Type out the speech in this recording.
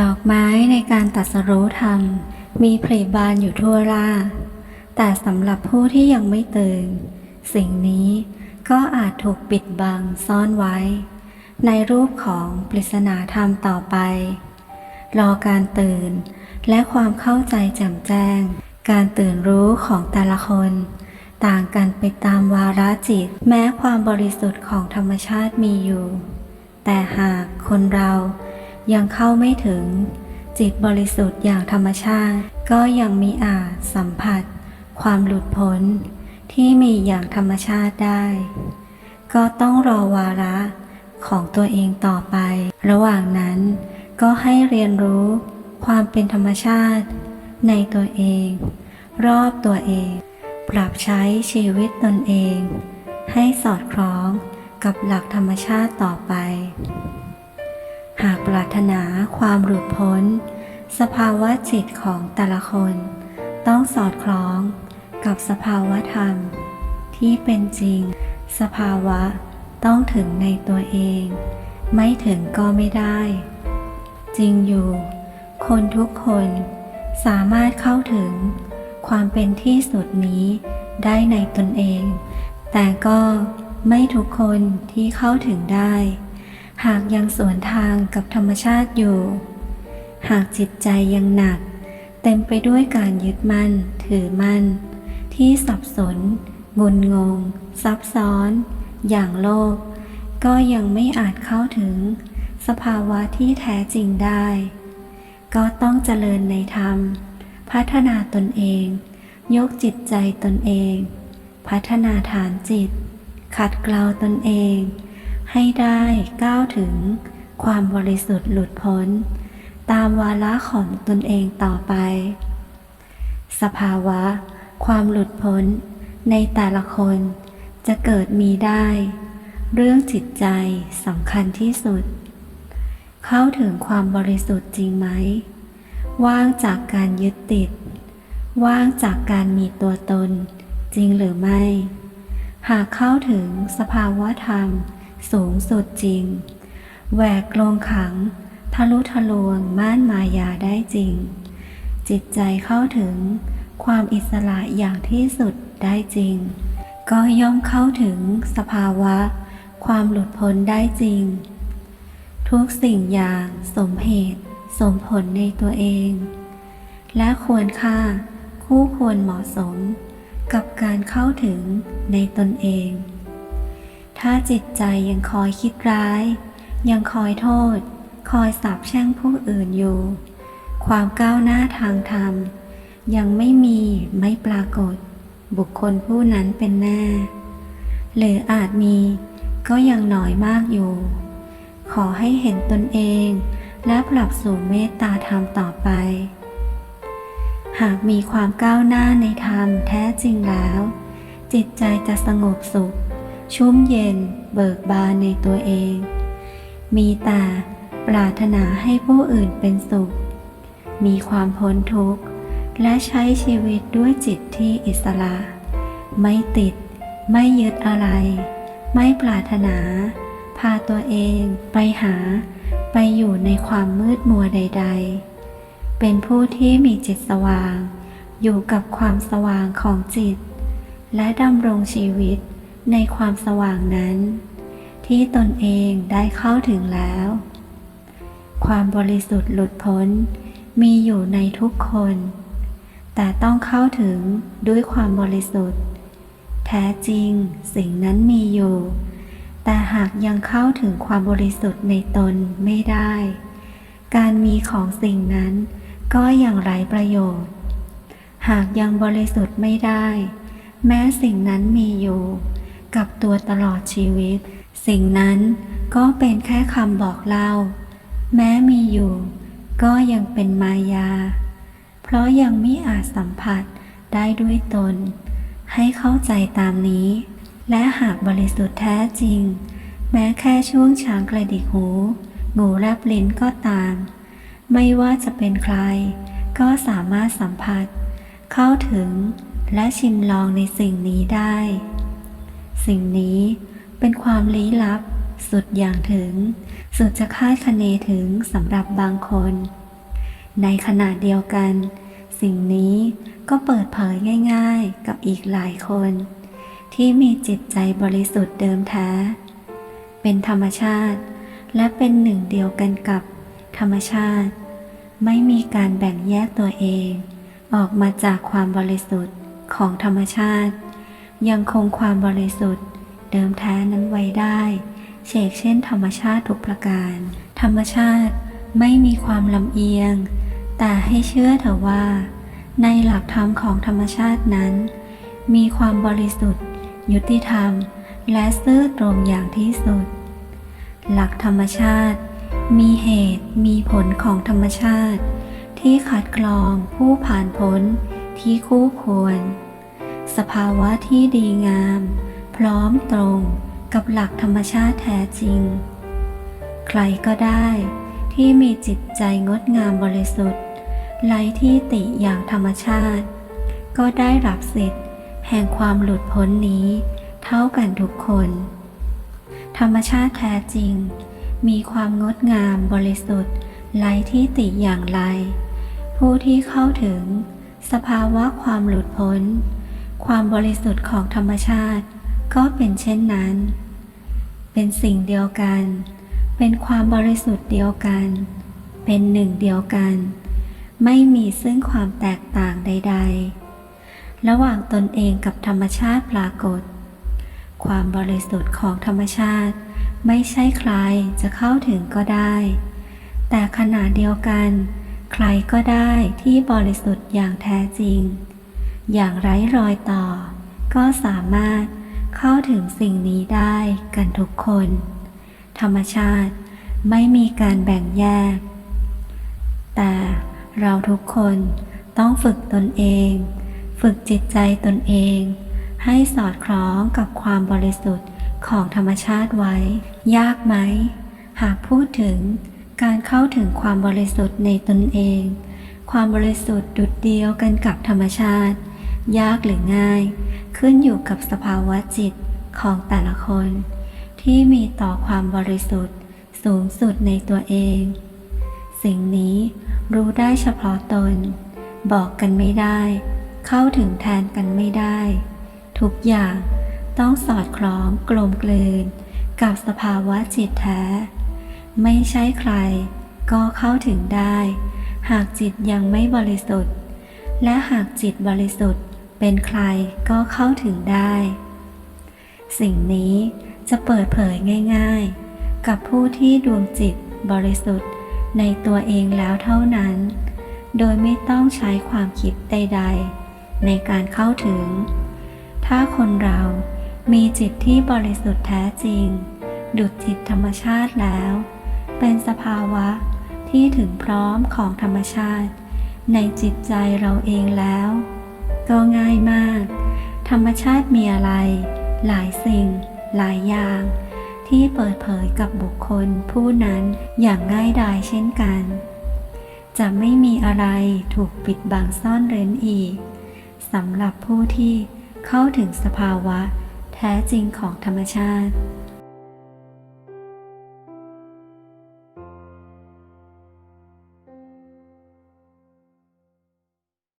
ดอกไม้ในการตรัสรู้ธรรม มีผลิบานอยู่ทั่วล่า แต่สำหรับผู้ที่ยังไม่ตื่น สิ่งนี้ก็อาจถูกปิดบังซ่อนไว้ ในรูปของปริศนาธรรมต่อไป รอการตื่นและความเข้าใจแจ่มแจ้ง การตื่นรู้ของแต่ละคน ต่างกันไปตามวาระจิต แม้ความบริสุทธิ์ของธรรมชาติมีอยู่ แต่หากคนเรา ยังเข้าไม่ถึง จิตบริสุทธิ์อย่างธรรมชาติ ก็ยังมีอาจสัมผัส ความหลุดพ้นที่มีอย่างธรรมชาติได้ ก็ต้องรอวาระของตัวเองต่อไป ระหว่างนั้นก็ให้เรียนรู้ความเป็นธรรมชาติ ในตัวเอง รอบตัวเอง ปรับใช้ชีวิตตนเอง ให้สอดคล้องกับหลักธรรมชาติต่อไป หากปรารถนาความหลุดพ้น สภาวะจิตของแต่ละคน ต้องสอดคล้องกับสภาวะธรรม ที่เป็นจริง สภาวะต้องถึงในตัวเอง ไม่ถึงก็ไม่ได้ จริงอยู่ คนทุกคนสามารถเข้าถึงความเป็นที่สุดนี้ได้ในตนเอง แต่ก็ไม่ทุกคนที่เข้าถึงได้ หากยังสวนทางกับธรรมชาติอยู่ หากจิตใจยังหนัก เต็มไปด้วยการยึดมั่น ถือมั่น ที่สับสนงุนงง ซับซ้อน อย่างโลภก็ยังไม่อาจเข้าถึง สภาวะที่แท้จริงได้ ก็ต้องเจริญในธรรม พัฒนาตนเอง ยกจิตใจตนเอง พัฒนาฐานจิต ขัดเกลาตนเอง ให้ได้ก้าวถึงความบริสุทธิ์หลุดพ้น ตามวาระของตนเองต่อไป สภาวะ ความหลุดพ้นในแต่ละคนจะเกิดมีได้ เรื่องจิตใจสำคัญที่สุด เข้าถึงความบริสุทธิ์จริงไหม ว่างจากการยึดติด ว่างจากการมีตัวตน จริงหรือไม่ หากเข้าถึงสภาวะธรรม สูงสุดจริง แหวกกลงขัง ทะลุทะลวงม่านมายาได้จริง จิตใจเข้าถึงความอิสระอย่างที่สุดได้จริง ก็ย่อมเข้าถึงสภาวะ ความหลุดพ้นได้จริง ทุกสิ่งอย่างสมเหตุ สมผลในตัวเอง และควรค่าคู่ควรเหมาะสม กับการเข้าถึงในตนเอง ถ้าจิตใจยังคอยคิดร้าย ยังคอยโทษ คอยสาบแช่งผู้อื่นอยู่ ความก้าวหน้าทางธรรม ยังไม่มีไม่ปรากฏ บุคคลผู้นั้นเป็นแน่ หรืออาจมีก็ยังน้อยมากอยู่ ขอให้เห็นตนเองและปรับสู่เมตตาธรรมต่อไป หากมีความก้าวหน้าในธรรมแท้จริงแล้ว จิตใจจะสงบสุข ชุ่มเย็นเบิกบานในตัวเอง มีแต่ปรารถนาให้ผู้อื่นเป็นสุข มีความพ้นทุกข์ และใช้ชีวิตด้วยจิตที่อิสระ ไม่ติด ไม่ยึดอะไร ไม่ปรารถนา พาตัวเองไปหา ไปอยู่ในความมืดมัวใด ๆ เป็นผู้ที่มีจิตสว่าง อยู่กับความสว่างของจิต และดำรงชีวิต ในความสว่างนั้น ที่ตนเองได้เข้าถึงแล้ว ความบริสุทธิ์หลุดพ้นมีอยู่ในทุกคน แต่ต้องเข้าถึงด้วยความบริสุทธิ์ แท้จริงสิ่งนั้นมีอยู่ แต่หากยังเข้าถึงความบริสุทธิ์ในตนไม่ได้ การมีของสิ่งนั้นก็อยังไรประโยชน์ หากยังบริสุทธิ์ไม่ได้ แม้สิ่งนั้นมีอยู่ กับตัวตลอดชีวิต สิ่งนั้นก็เป็นแค่คำบอกเล่า แม้มีอยู่ ก็ยังเป็นมายา เพราะยังไม่อาจสัมผัสได้ด้วยตน ให้เข้าใจตามนี้ และหากบริสุทธิ์แท้จริง แม้แค่ช่วงช้างกระดิกหูงูแลบลิ้นก็ตาม ไม่ว่าจะเป็นใคร ก็สามารถสัมผัส เข้าถึงและชิมลองในสิ่งนี้ได้ สิ่งนี้เป็นความลี้ลับ สุดอย่างถึง สุดจะคาดคะเนถึงสำหรับบางคน ในขณะเดียวกัน สิ่งนี้ก็เปิดเผยง่ายๆ กับอีกหลายคน ที่มีจิตใจบริสุทธิ์เดิมแท้ เป็นธรรมชาติ และเป็นหนึ่งเดียวกันกับธรรมชาติ ไม่มีการแบ่งแยกตัวเอง ออกมาจากความบริสุทธิ์ของธรรมชาติ ยังคงความบริสุทธิ์ เดิมแท้นั้นไว้ได้เชกเช่นธรรมชาติทุกประการ ธรรมชาติไม่มีความลำเอียง แต่ให้เชื่อเถอะว่า ในหลักธรรมของธรรมชาตินั้น มีความบริสุทธิ์ ยุติธรรม และซื่อตรงอย่างที่สุด หลักธรรมชาติ มีเหตุมีผลของธรรมชาติ ที่คัดกรองผู้ผ่านพ้นที่คู่ควร สภาวะที่ดีงาม พร้อมตรงกับหลักธรรมชาติแท้จริง ใครก็ได้ที่มีจิตใจงดงามบริสุทธิ์ไร้ที่ติอย่างธรรมชาติ ก็ได้รับสิทธิ์แห่งความหลุดพ้นนี้เท่ากันทุกคน ธรรมชาติแท้จริง มีความงดงามบริสุทธิ์ไร้ที่ติอย่างไร ผู้ที่เข้าถึงสภาวะความหลุดพ้น ความบริสุทธิ์ของธรรมชาติ ก็เป็นเช่นนั้น เป็นสิ่งเดียวกัน เป็นความบริสุทธิ์เดียวกัน เป็นหนึ่งเดียวกัน ไม่มีซึ่งความแตกต่างใด ๆ ระหว่างตนเองกับธรรมชาติปรากฏ ความบริสุทธิ์ของธรรมชาติไม่ใช่ใครจะเข้าถึงก็ได้ แต่ขณะเดียวกัน ใครก็ได้ที่บริสุทธิ์อย่างแท้จริง อย่างไร้รอยต่อ ก็สามารถเข้าถึงสิ่งนี้ได้กันทุกคน ธรรมชาติไม่มีการแบ่งแยก แต่เราทุกคนต้องฝึกตนเอง ฝึกจิตใจตนเอง ให้สอดคล้องกับความบริสุทธิ์ของธรรมชาติไว้ ยากไหม หากพูดถึงการเข้าถึงความบริสุทธิ์ในตนเอง ความบริสุทธิ์ดุดเดียวกันกับธรรมชาติ ยากหรือง่าย ขึ้นอยู่กับสภาวะจิตของแต่ละคน ที่มีต่อความบริสุทธิ์ สูงสุดในตัวเอง สิ่งนี้รู้ได้เฉพาะตน บอกกันไม่ได้ เข้าถึงแทนกันไม่ได้ ทุกอย่างต้องสอดคล้องกลมกลืน กับสภาวะจิตแท้ ไม่ใช่ใคร ก็เข้าถึงได้ หากจิตยังไม่บริสุทธิ์ และหากจิตบริสุทธิ์ เป็นใครก็เข้าถึงได้ สิ่งนี้จะเปิดเผยง่าย ๆ กับผู้ที่ดวงจิตบริสุทธิ์ในตัวเองแล้วเท่านั้น โดยไม่ต้องใช้ความคิดใด ๆ ในการเข้าถึง ถ้าคนเรามีจิตที่บริสุทธิ์แท้จริง ดุจจิตธรรมชาติแล้ว เป็นสภาวะที่ถึงพร้อมของธรรมชาติ ในจิตใจเราเองแล้ว ก็ง่ายมาก ธรรมชาติมีอะไร หลายสิ่ง หลายอย่าง ที่เปิดเผยกับบุคคลผู้นั้นอย่างง่ายดายเช่นกัน จะไม่มีอะไรถูกปิดบังซ่อนเร้นอีกสำหรับผู้ที่เข้าถึงสภาวะแท้จริงของธรรมชาติ